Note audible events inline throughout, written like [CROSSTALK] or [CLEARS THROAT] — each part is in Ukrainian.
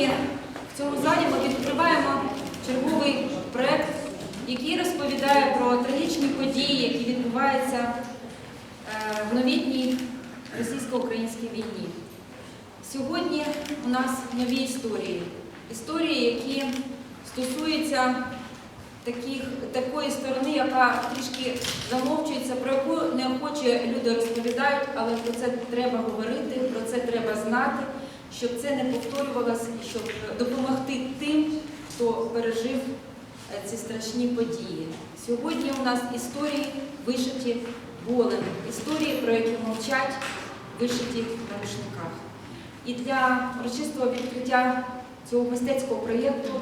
Сьогодні в цьому залі ми відкриваємо черговий проект, який розповідає про трагічні події, які відбуваються е, в новітній російсько-українській війні. Сьогодні у нас нові історії. Історії, які стосуються таких, такої сторони, яка трішки замовчується, про яку неохоче люди розповідають, але про це треба говорити, про це треба знати, щоб це не повторювалося щоб допомогти тим, хто пережив е, ці страшні події. Сьогодні у нас історії вишиті болем, історії, про які мовчать, вишиті на рушниках. І для урочистого відкриття цього мистецького проєкту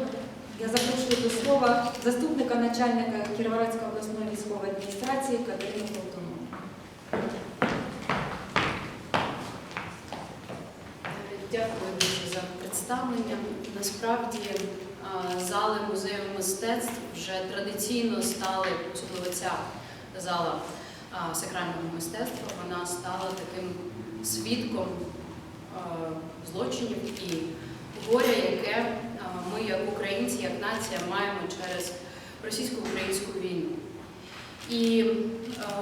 я запрошую до слова заступника начальника Кіровоградської обласної військової адміністрації Катерину Колтуну. Дякую дуже за представлення. Насправді зали музею мистецтв вже традиційно стали, особливо ця зала сакрального мистецтва, вона стала таким свідком злочинів і горя, яке ми, як українці, як нація, маємо через російсько-українську війну. І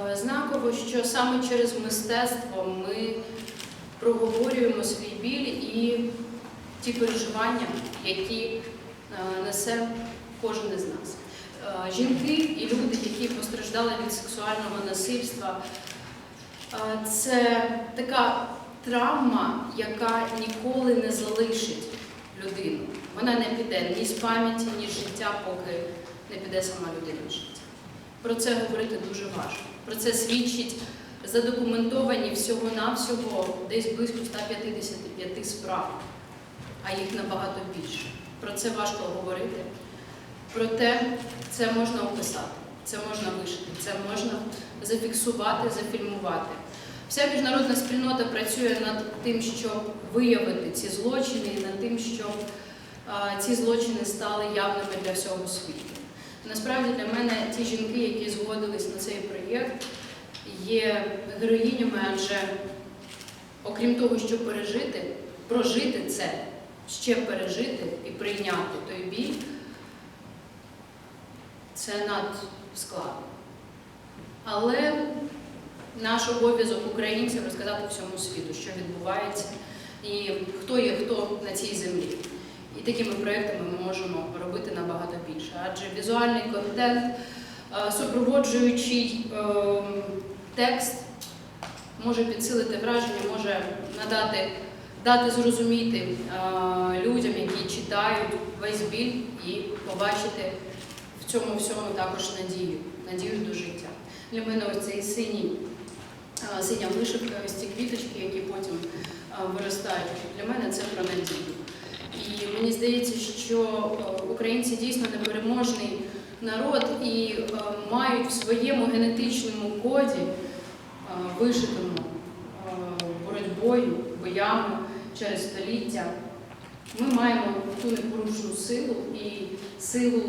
е, знаково, що саме через мистецтво ми проговорюємо свій біль і ті переживання, які е, несе кожен із нас. Е, Жінки і люди, які постраждали від сексуального насильства, е, це така травма, яка ніколи не залишить людину. Вона не піде ні з пам'яті, ні з життя, поки не піде сама людина з життя. Про це говорити дуже важко. Про це свідчить задокументовані всього-навсього десь близько 155 справ, а їх набагато більше. Про це важко говорити. Проте це можна описати, це можна вишити, це можна зафіксувати, зафільмувати. Вся міжнародна спільнота працює над тим, щоб виявити ці злочини, і над тим, щоб а, ці злочини стали явними для всього світу. Насправді для мене ті жінки, які згодились на цей проєкт, є героїнями, адже окрім того, що пережити, прожити це, ще пережити і прийняти той біль, це надскладно. Але наш обов'язок українців розказати всьому світу, що відбувається, і хто є хто на цій землі. І такими проектами ми можемо робити набагато більше. Адже візуальний контент, е, супроводжуючий ем, текст може підсилити враження, може надати, дати зрозуміти людям, які читають весь біль, і побачити в цьому всьому також надію, надію до життя. Для мене ось цей синій, синя вишивка, ось ці квіточки, які потім виростають. Для мене це про надію. І мені здається, що українці дійсно непереможний народ і мають в своєму генетичному коді, вишитому боротьбою, боями через століття, ми маємо ту непорушну силу і силу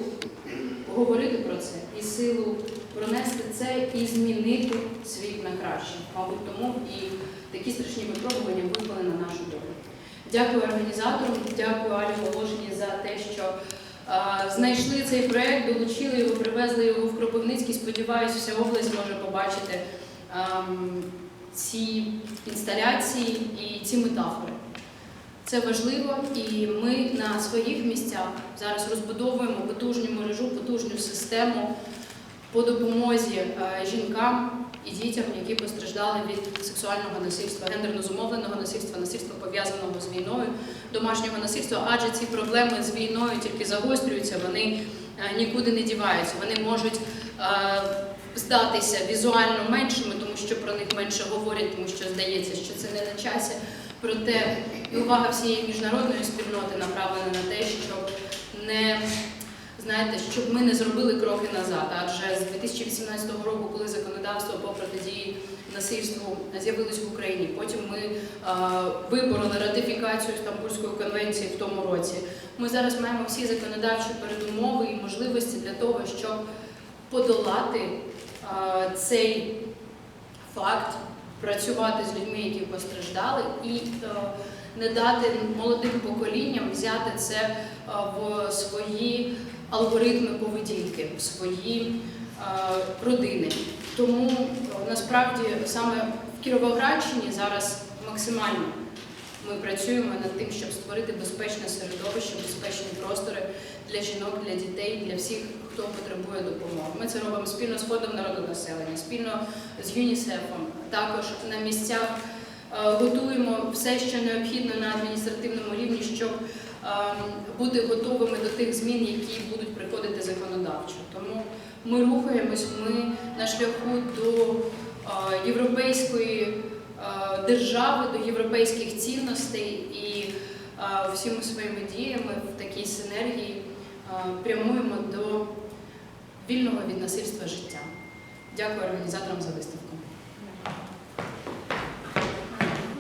говорити про це, і силу пронести це і змінити світ на краще. Мабуть, тому і такі страшні випробування випали на нашу долю. Дякую організаторам, дякую Алі Волошині за те, що е, знайшли цей проект, долучили його, привезли його в Кропивницький. Сподіваюся, вся область може побачити ем, ці інсталяції і ці метафори. Це важливо, і ми на своїх місцях зараз розбудовуємо потужну мережу, потужну систему по допомозі е, жінкам і дітям, які постраждали від сексуального насильства, гендерно зумовленого насильства, насильства пов'язаного з війною, домашнього насильства, адже ці проблеми з війною тільки загострюються, вони е, нікуди не діваються. Вони можуть е, здатися візуально меншими, тому що про них менше говорять, тому що здається, що це не на часі. Проте і увага всієї міжнародної спільноти направлена на те, щоб не знаєте, щоб ми не зробили кроки назад. Адже з 2018 року, коли законодавство по протидії насильству з'явилось в Україні, потім ми е, вибороли ратифікацію Стамбульської конвенції в тому році. Ми зараз маємо всі законодавчі передумови і можливості для того, щоб подолати е, цей факт, працювати з людьми, які постраждали, і е, не дати молодим поколінням взяти це е, в свої алгоритми поведінки, в свої е, родини. Тому насправді саме в Кіровоградщині зараз максимально ми працюємо над тим, щоб створити безпечне середовище, безпечні простори для жінок, для дітей, для всіх, хто потребує допомоги. Ми це робимо спільно з фондом народонаселення, спільно з ЮНІСЕФом. Також на місцях готуємо все, що необхідно на адміністративному рівні, щоб е, бути готовими до тих змін, які будуть приходити законодавчо. Тому ми рухаємось, ми на шляху до е, європейської е, держави, до європейських цінностей і е, всіми своїми діями в такій синергії е, прямуємо до вільного від насильства життя. Дякую організаторам за виставку.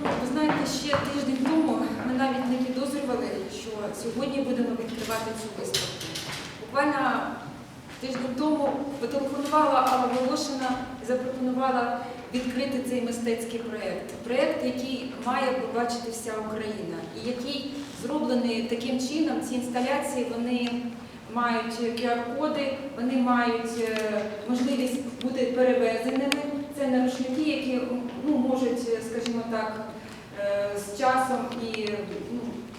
Ну, ви знаєте, ще тиждень тому ми навіть не підозрювали, що сьогодні будемо відкривати цю виставку. Буквально тиждень тому зателефонувала Алла Волошина і запропонувала відкрити цей мистецький проєкт. Проєкт, який має побачити вся Україна, і який зроблений таким чином, ці інсталяції вони мають QR-коди, вони мають е, можливість бути перевезеними. Це нарушники, які ну, можуть, скажімо так, е, з часом і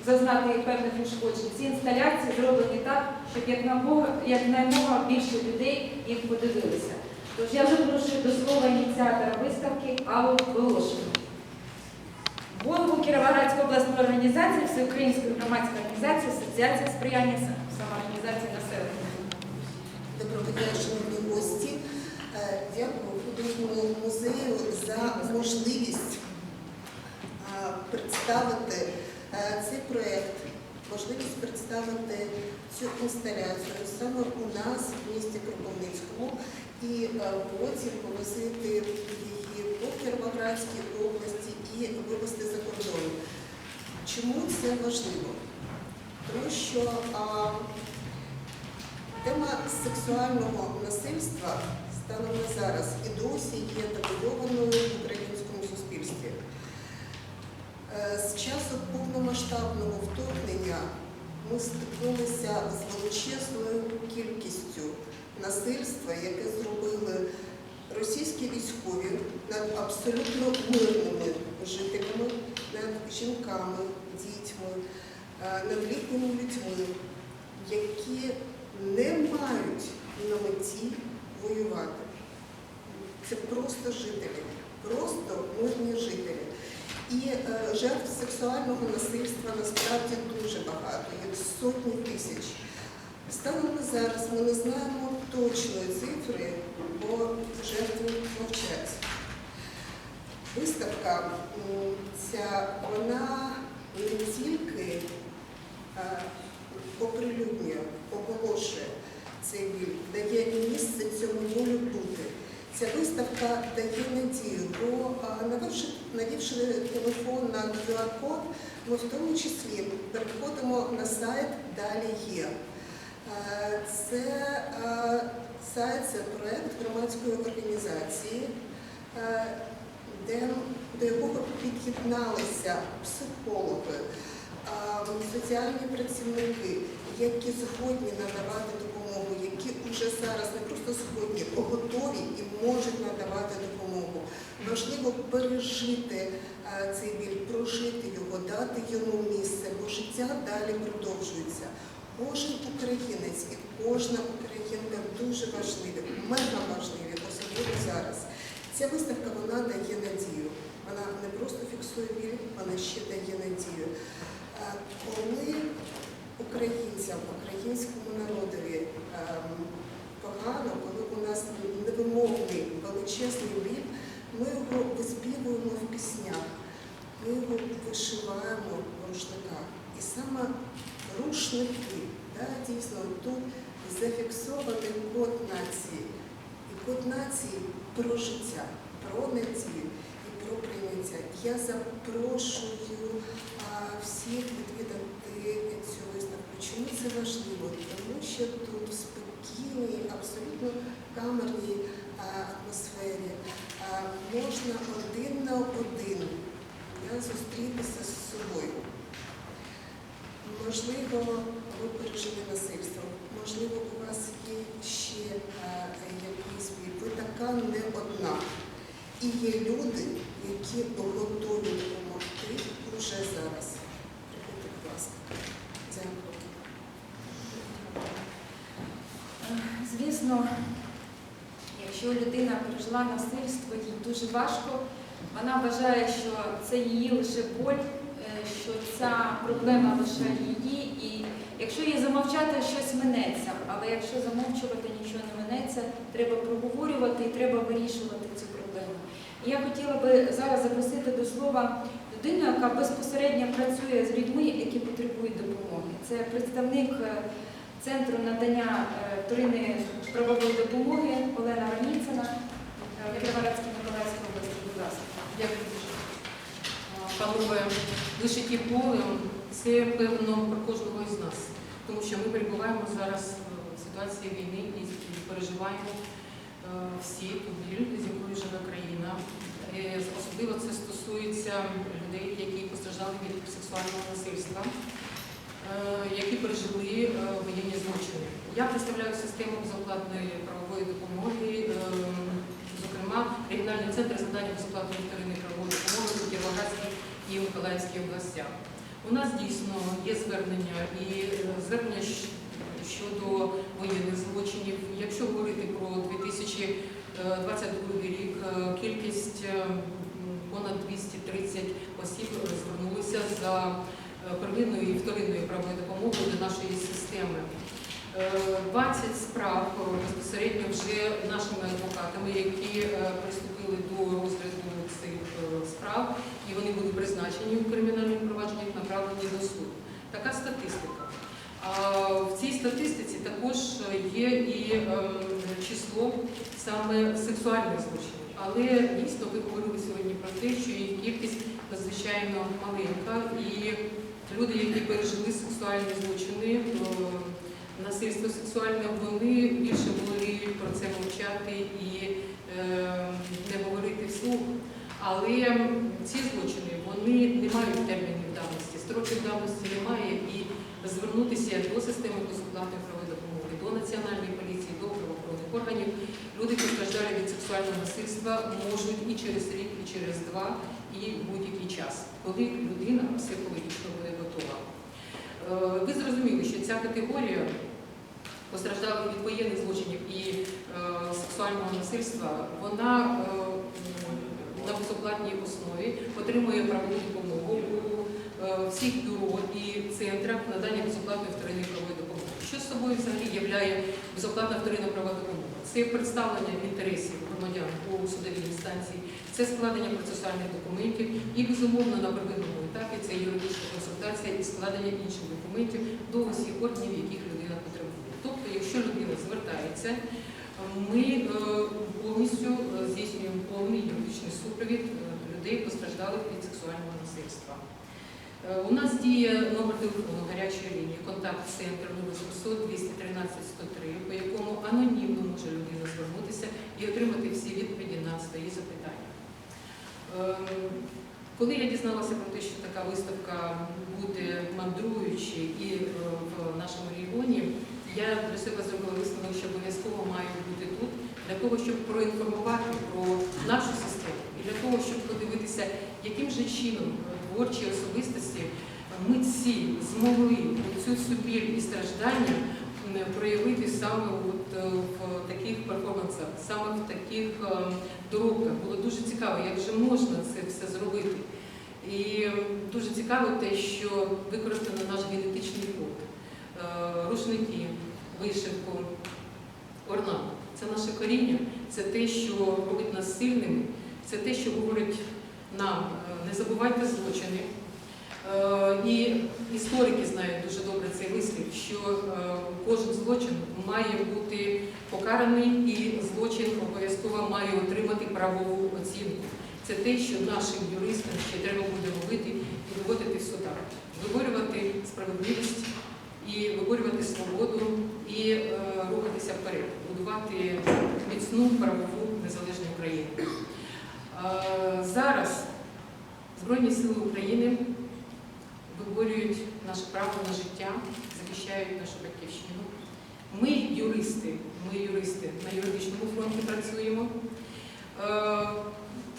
зазнати певних ушкоджень. Ці інсталяції зроблені так, щоб якнаймога більше людей їх подивилися. Тож я запрошую до слова ініціатора виставки Аллу Волошину. Голову Кіровоградської обласної організації, Всеукраїнської громадської організації, Асоціація сприяння самоорганізації населення. Доброго дня, шановні гості. Е, Дякую художньому музею за можливість е, представити цей проєкт, можливість представити цю інсталяцію саме у нас в місті Кропивницькому і е, потім повозити її по Кіровоградській області і вивезти за кордон. Чому це важливо? Тому що а, Тема сексуального насильства станом на зараз і досі є табуйованою в українському суспільстві. Е, З часу повномасштабного вторгнення ми стикнулися з величезною кількістю насильства, яке зробили російські військові над абсолютно мирними жителями, над жінками, дітьми, е, над літніми людьми, які не мають на меті воювати. Це просто жителі, просто мирні жителі. І е, жертв сексуального насильства насправді дуже багато, як сотні тисяч. Станом на зараз ми не знаємо точної цифри, бо жертви мовчать. Виставка ця, вона не тільки е, оприлюднює, оголошує цей біль, дає місце цьому болю бути. Ця виставка дає надію, бо а, навівши, телефон на QR-код, ми в тому числі переходимо на сайт Далі є. Е, Це е, сайт, це проєкт громадської організації, е, де, до якого під'єдналися психологи, соціальні працівники, які згодні надавати допомогу, які вже зараз не згодні, а готові і можуть надавати допомогу. Важливо пережити цей біль, прожити його, дати йому місце, бо життя далі продовжується. Кожен українець і кожна українка дуже важливі, мега важливі, особливо зараз. Ця виставка вона дає надію. Вона не просто фіксує біль, вона ще дає надію. Е, Коли українцям, українському народові ем, погано, коли у нас невимовний величезний біль, ми його виспівуємо в піснях, ми його вишиваємо в рушниках. І саме рушники, да, дійсно, тут зафіксований код нації. І код нації про життя, про надію і про прийняття. Я запрошую а, всіх відвідати цю виставку. Чому це важливо? Тому що тут спокійній, абсолютно камерній атмосфері можна один на один зустрітися з собою. Можливо, ви пережили насильство, можливо, у вас є ще е, якийсь біль. Ви така не одна. І є люди, які готові допомогти уже зараз. Приходьте, будь ласка. Дякую. Звісно, якщо людина пережила насильство, їй дуже важко. Вона вважає, що це її лише боль, е, що ця проблема лише її. І якщо їй замовчати, щось минеться. Але якщо замовчувати нічого не минеться, треба проговорювати і треба вирішувати цю проблему. І я хотіла би зараз запросити до слова людину, яка безпосередньо працює з людьми, які потребують допомоги. Це представник е, Центру надання е, вторинної правової допомоги Олена Раніцина, е, Кіровоградська області. Будь ласка. Дякую дуже. Панове, вишиті полем це певно про кожного із нас, тому що ми перебуваємо зараз в ситуації війни і переживаємо е, всі біль, з якою живе країна. Особливо це стосується людей, які постраждали від сексуального насильства, які пережили е, воєнні злочини. Я представляю систему безоплатної правової допомоги. е, Зокрема, регіональний центр з надання безоплатної вторинної правової допомоги у Кіровоградській і Миколаївській областях. У нас дійсно є звернення і е, звернення щ- щодо воєнних злочинів. Якщо говорити про 2022 рік, е, кількість е, м, понад 230 осіб звернулися за первинною і вторинною правовою допомогою до нашої системи. Е, 20 справ е, безпосередньо вже нашими адвокатами, які е, приступили до розгляду цих е, справ, і вони були призначені у кримінальних провадженнях, направлені до суду. Така статистика. В цій статистиці також є і е, число саме сексуальних злочинів. Але дійсно ви говорили сьогодні про те, що їх кількість надзвичайно маленька, і люди, які пережили сексуальні злочини, е, насильство сексуальне, вони більше воліють про це мовчати і е, не говорити вслух. Але ці злочини вони не мають термінів давності, строків давності немає, і звернутися до системи безоплатної правової допомоги, до національної поліції, до правоохоронних органів. Люди, постраждалі від сексуального насильства, можуть і через рік, і через два, і будь-який час, коли людина психологічно буде готова. Е, Ви зрозуміли, що ця категорія постраждалих від воєнних злочинів і е, сексуального насильства, вона е, на безоплатній основі отримує правову допомогу у всіх бюро і центрах надання безоплатної вторинної правової допомоги. Що з собою взагалі являє безоплатна вторинна правова допомога? Це представлення інтересів громадян у судовій інстанції, це складення процесуальних документів і, безумовно, на первинному це юридична консультація і складення інших документів до усіх органів, яких людина потребує. Тобто, якщо людина звертається, ми е, повністю е, здійснюємо повний юридичний супровід е, людей, постраждалих від сексуального насильства. У нас діє номер телефону гарячої лінії, контакт-центр 0800 213 103, по якому анонімно може людина звернутися і отримати всі відповіді на свої запитання. Коли я дізналася про те, що така виставка буде мандруючи і е, в нашому регіоні, я для себе зробила висновок, що обов'язково маю бути тут для того, щоб проінформувати про нашу систему і для того, щоб подивитися, яким же чином творчі особистості е, митці змогли цю і страждання проявити саме от е, в таких перформансах, саме в таких е, доробках. Було дуже цікаво, як же можна це все зробити. І дуже цікаво те, що використано наш генетичний код, Е, рушники, вишивку, орнамент. Це наше коріння, це те, що робить нас сильними, це те, що говорить нам, е, не забувайте злочини. Е, І історики знають дуже добре цей вислів, що е, кожен злочин має бути покараний і злочин обов'язково має отримати правову оцінку. Це те, що нашим юристам ще треба буде робити і доводити в судах, виборювати справедливість і виборювати свободу і е, рухатися вперед, будувати міцну правову незалежну Україну. Е, зараз Збройні сили України виборюють наше право на життя, захищають нашу батьківщину. Ми юристи, ми юристи на юридичному фронті працюємо. Е,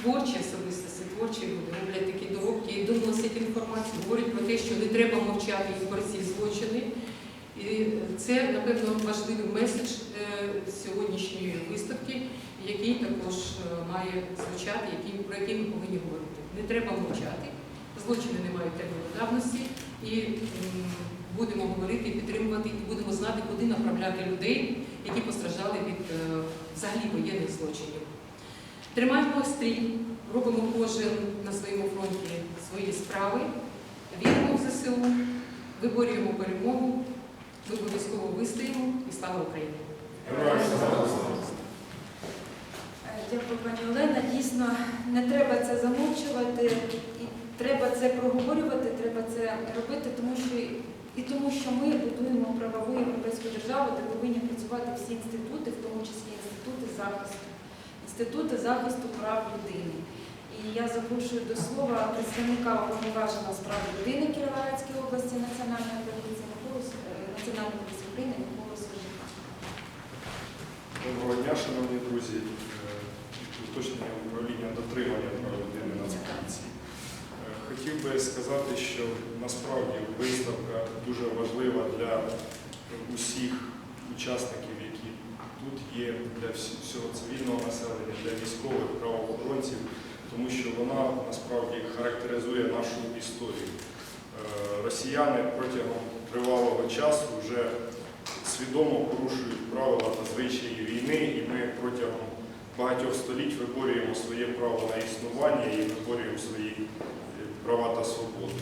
Творчі особистості, творчі люди роблять такі доробки і доносять інформацію, говорять про те, що не треба мовчати про ці злочини. І це, напевно, важливий меседж е, сьогоднішньої виставки, який також е, має звучати, про який ми повинні говорити. Не треба мовчати, злочини не мають терміну давності, і будемо говорити, підтримувати, і будемо знати, куди направляти людей, які постраждали від е, взагалі воєнних злочинів. Тримаємо стрій, робимо кожен на своєму фронті свої справи, віримо в ЗСУ, виборюємо перемогу, ми обов'язково вистоїмо і слава Україні! Е, Дякую, пані Олена. Дійсно, не треба це замовчувати, і треба це проговорювати, треба це робити, тому що і тому, що ми будуємо правову європейську державу, де повинні працювати всі інститути, в тому числі інститути захисту, інститути захисту прав людини. І я запрошую до слова представника уповноваженого з прав людини Кіровоградської області Національної поліції е, Національної поліції України Сержика. Доброго дня, шановні друзі. Е, Уточнення управління дотримання прав людини Нацполіції. Хотів би сказати, що насправді виставка дуже важлива для усіх учасників, які тут є, для всього цивільного населення, для військових правоохоронців, тому що вона насправді характеризує нашу історію. Е, Росіяни протягом тривалого часу вже свідомо порушують правила та звичаї війни, і ми протягом багатьох століть виборюємо своє право на існування і виборюємо свої права та свободи.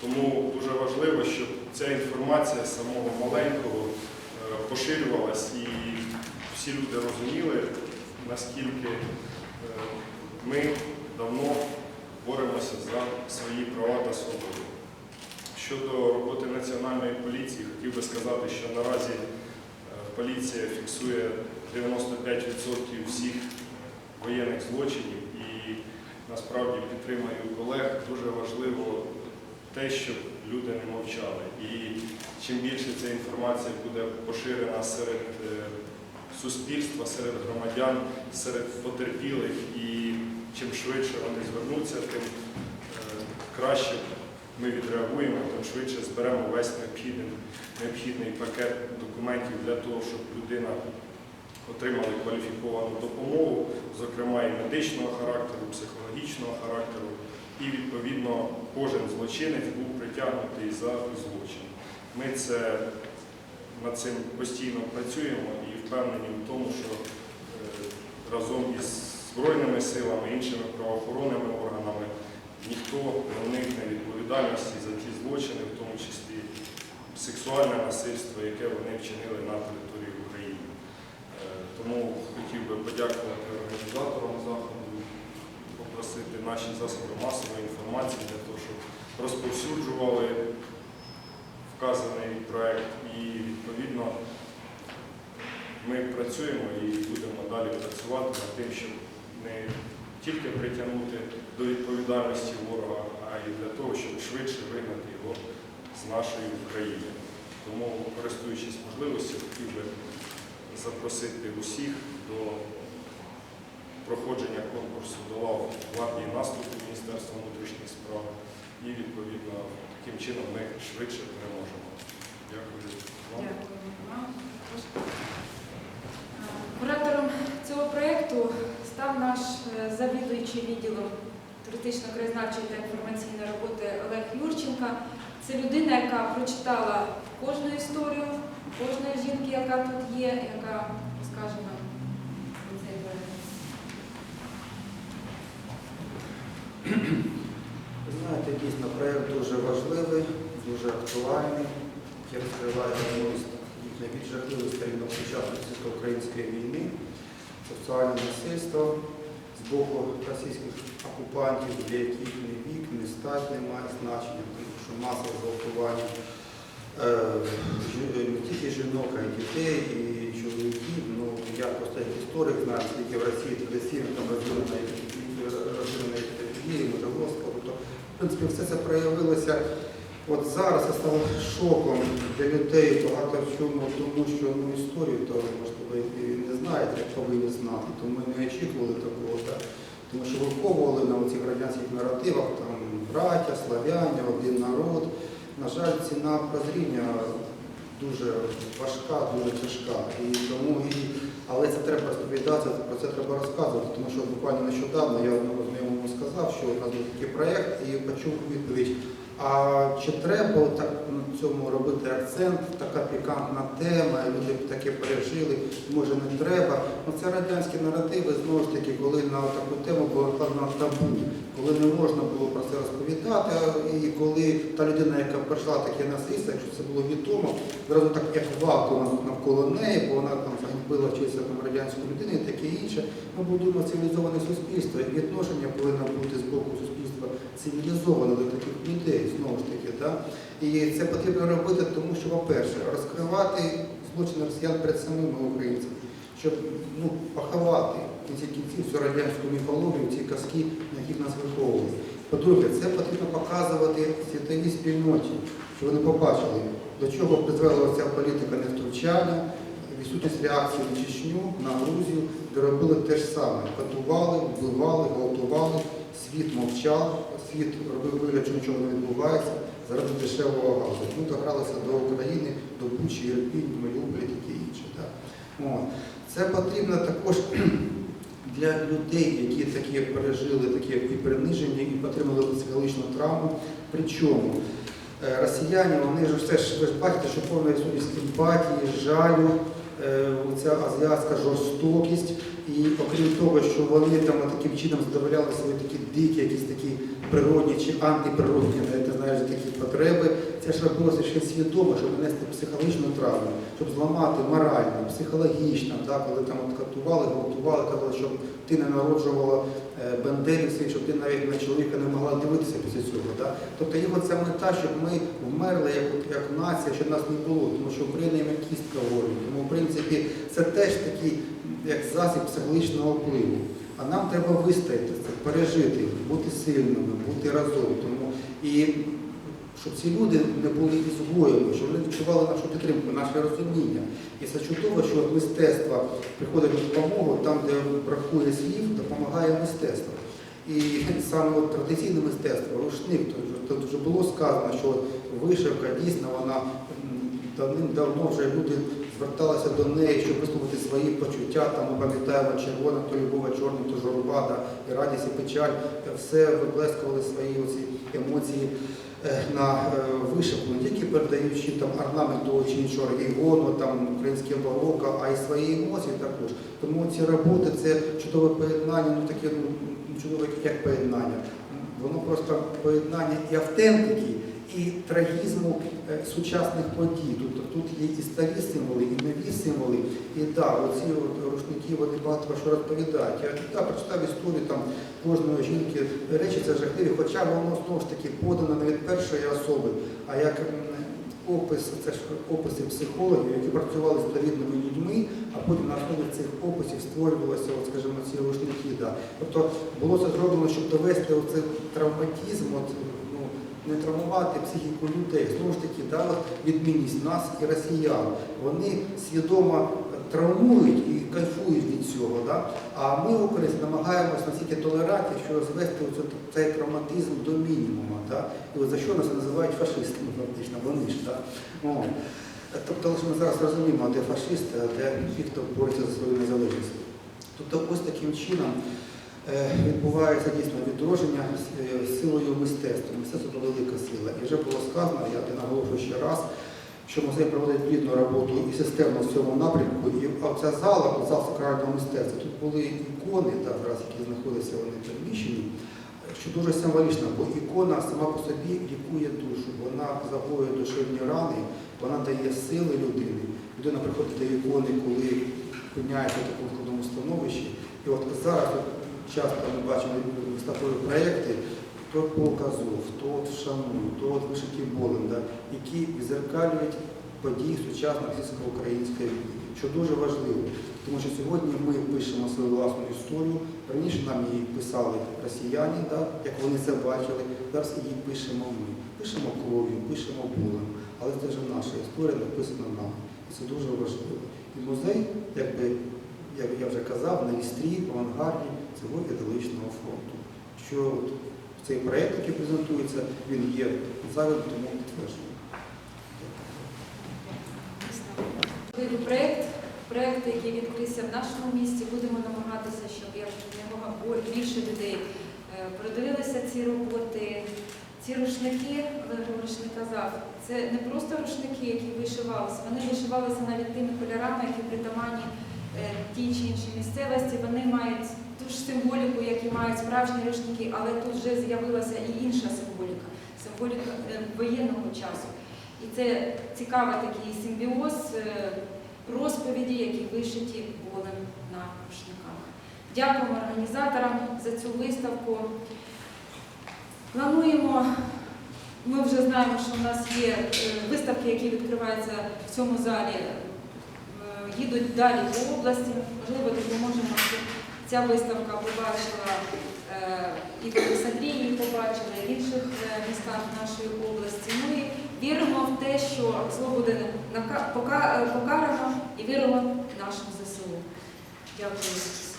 Тому дуже важливо, щоб ця інформація самого маленького е, поширювалась і всі люди розуміли, наскільки е, ми давно боремося за свої права та свободи. Щодо роботи Національної поліції, хотів би сказати, що наразі е, поліція фіксує 95% всіх воєнних злочинів і насправді підтримую колег. Дуже важливо те, щоб люди не мовчали. І чим більше ця інформація буде поширена серед е, суспільства, серед громадян, серед потерпілих, і чим швидше вони звернуться, тим е, краще ми відреагуємо, тим швидше зберемо весь необхідний, необхідний пакет документів для того, щоб людина отримала кваліфіковану допомогу, зокрема і медичного характеру, психологічного характеру, і відповідно кожен злочинець був притягнутий за злочин. Ми це над цим постійно працюємо і впевнені в тому, що е, разом із Збройними силами, іншими правоохоронними органами ніхто не уникне відповідальності за ті злочини, в тому числі сексуальне насильство, яке вони вчинили на території Тому хотів би подякувати організаторам заходу, попросити наші засоби масової інформації для того, щоб розповсюджували вказаний проект і відповідно ми працюємо і будемо далі працювати над тим, щоб не тільки притягнути до відповідальності ворога, а й для того, щоб швидше вигнати його з нашої України. Тому, користуючись можливістю, хотів би запросити усіх до проходження конкурсу до лав гвардії наступу Міністерства внутрішніх справ і відповідно таким чином ми швидше переможемо. Дякую вам. Куратором цього проєкту став наш е, завідуючий відділом туристично-краєзнавчої та інформаційної роботи Олег Юрченка. Це людина, яка прочитала кожну історію, кожної жінки, яка тут є, яка розкаже нам про цей проєкт. Ви знаєте, дійсно, проєкт дуже важливий, дуже актуальний, який розкриває одну з найбільш жахливих сторінок сучасної російсько-української війни, сексуальне насильство з боку російських окупантів, для яких ні вік, ні стать не має значення, тому що масове зґвалтування не тільки жінок, а й дітей, і чоловіків. Ну, я просто як історик знаю, скільки в Росії традиційно там розвинена педофілія, мужеложство. Тобто, в принципі, все це проявилося От зараз це стало шоком для людей багато в чому, тому що ну, історію то можливо і не знаєте, як повинні знати, тому ми не очікували такого. Так? Тому що виховували на цих радянських наративах там браття, славяні, один народ. На жаль, ціна прозріння дуже важка, дуже тяжка. І тому і, але це треба розповідати, про це треба розказувати, тому що буквально нещодавно я одному знайомому сказав, що у нас був такий проєкт і почув відповідь. А чи треба так на цьому робити акцент, така пікантна тема, люди б таке пережили, може не треба. Ну це радянські наративи, знову ж таки, коли на таку тему було накладено табу, коли не можна було про це розповідати, і коли та людина, яка пройшла таке насильство, якщо це було відомо, зразу так як вакуум навколо неї, бо вона там заганьбила вчитися там радянську людину і таке інше. Ми будуємо цивілізоване суспільство, і відношення повинно бути з боку суспільства цивілізоване до таких людей, знову ж таки. Да? І це потрібно робити, тому що, по-перше, розкривати злочини росіян перед самими українцями, щоб ну, поховати кінці кінців всю радянську міфологію, ці казки, на яких нас виховували. По-друге, це потрібно показувати світовій спільноті, щоб вони побачили, до чого призвела ця політика невтручання, відсутність реакції на Чечню, на Грузію, де робили те ж саме. Катували, вбивали, гвалтували, світ мовчав, світ робив вигляд, що нічого не відбувається заради дешевого газу. Ми догралися до України, до Бучі, Ірпінь, Маріуполя і таке інше. Так. Це потрібно також [CLEARS THROAT] для людей, які такі пережили такі і приниження, і отримали психологічну травму. Причому е, росіяни, вони ж все ж ви ж бачите, що повна відсутність емпатії, жалю, е, ця азіатська жорстокість. І окрім того, що вони там таким чином задоволяли свої такі дикі, якісь такі природні чи антиприродні, навіть знаєш, такі потреби, це ж робилося ще свідомо, щоб нанести психологічну травму, щоб зламати морально, психологічно, так, коли там от катували, гвалтували, казали, щоб ти не народжувала е, бандерівців, щоб ти навіть на чоловіка не могла дивитися після цього. Так? Тобто їх оця мета, щоб ми вмерли як, як нація, щоб нас не було, тому що Україна є кістка волі. Тому, в принципі, це теж такий як засіб психологічного впливу. А нам треба вистояти пережити, бути сильними, бути разом. Тому і щоб ці люди не були ізгоями, щоб вони відчували нашу підтримку, наше розуміння. І це чудово, що мистецтво приходить на допомогу там, де бракує слів, допомагає мистецтво. І саме от традиційне мистецтво, рушник, тут, вже було сказано, що вишивка дійсно вона давним-давно вже люди зверталися до неї, щоб висловити свої почуття. Там ми пам'ятаємо червона, то любова, чорна, то журба, да, і радість, і печаль. Все виплескували свої оці емоції е, на е, вишивку, не тільки передаючи там орнамент того чи іншого регіону, там українське бароко, а й свої емоції також. Тому ці роботи це чудове поєднання, ну таке ну, чудове як поєднання. Воно просто поєднання і автентики, і трагізму е, сучасних подій. Тобто тут є і старі символи, і нові символи. І так, оці от рушники вони багато про що розповідають. Я да, прочитав історію там кожної жінки. Речі це жахливі, хоча воно знову ж таки подано не від першої особи, а як опис, це ж описи психологів, які працювали з довідними людьми, а потім на основі цих описів створювалися, от, скажімо, ці рушники. Да. Тобто було це зроблено, щоб довести оцей травматизм, от, не травмувати психіку людей. Знову ж таки, да, відмінність нас і росіян. Вони свідомо травмують і кайфують від цього. Да? А ми, українці, намагаємося настільки толерантні, що звести цей травматизм до мінімуму. Да? І от за що нас називають фашистами, фактично, вони ж. Да? О. Тобто ми зараз розуміємо, де фашисти, а де ті, хто бореться за свою незалежність. Тобто ось таким чином відбувається дійсно відродження е, силою мистецтва. Мистецтво це велика сила. І вже було сказано, я наголошую ще раз, що музей проводить плідну роботу і системно в цьому напрямку. І ця зала, зал сакрального мистецтва, тут були ікони, так, зараз, які знаходяться вони приміщенні, що дуже символічно, бо ікона сама по собі лікує душу, вона загоює душевні рани, вона дає сили людини. Людина приходить до ікони, коли опиняється в такому складному становищі. І от зараз часто ми бачимо виставкові проєкти, то полк Азов, то от Шану, то от вишиті болем, да, які відзеркалюють події сучасної російсько-української війни, що дуже важливо, тому що сьогодні ми пишемо свою власну історію. Раніше нам її писали росіяни, да, як вони це бачили, зараз її пишемо ми. Пишемо кров'ю, пишемо болем, але це вже наша історія написана нам. І це дуже важливо. І музей, якби, як я вже казав, на вістрі, в авангарді цього ідеологічного фронту. Що цей проєкт, який презентується, він є зайвим, тому підтверджую. Важливий проєкт, проєкт, який відкрився в нашому місті. Будемо намагатися, щоб якомога більше людей е, продивилися ці роботи. Ці рушники, Олег Григорович не казав, це не просто рушники, які вишивалися, вони вишивалися навіть тими кольорами, які притаманні е, тій чи іншій місцевості. Вони мають ту ж символіку, як і мають справжні рушники, але тут вже з'явилася і інша символіка, символіка е, воєнного часу. І це цікавий такий симбіоз е, розповіді, які вишиті болем на рушниках. Дякуємо організаторам за цю виставку. Плануємо, ми вже знаємо, що в нас є е, виставки, які відкриваються в цьому залі, їдуть далі по області. Можливо, допоможемо, ця виставка побачила е, і в Олександрії побачила, і в інших е, містах нашої області. Ми віримо в те, що зло буде е, покарано і віримо в нашому ЗСУ. Дякую.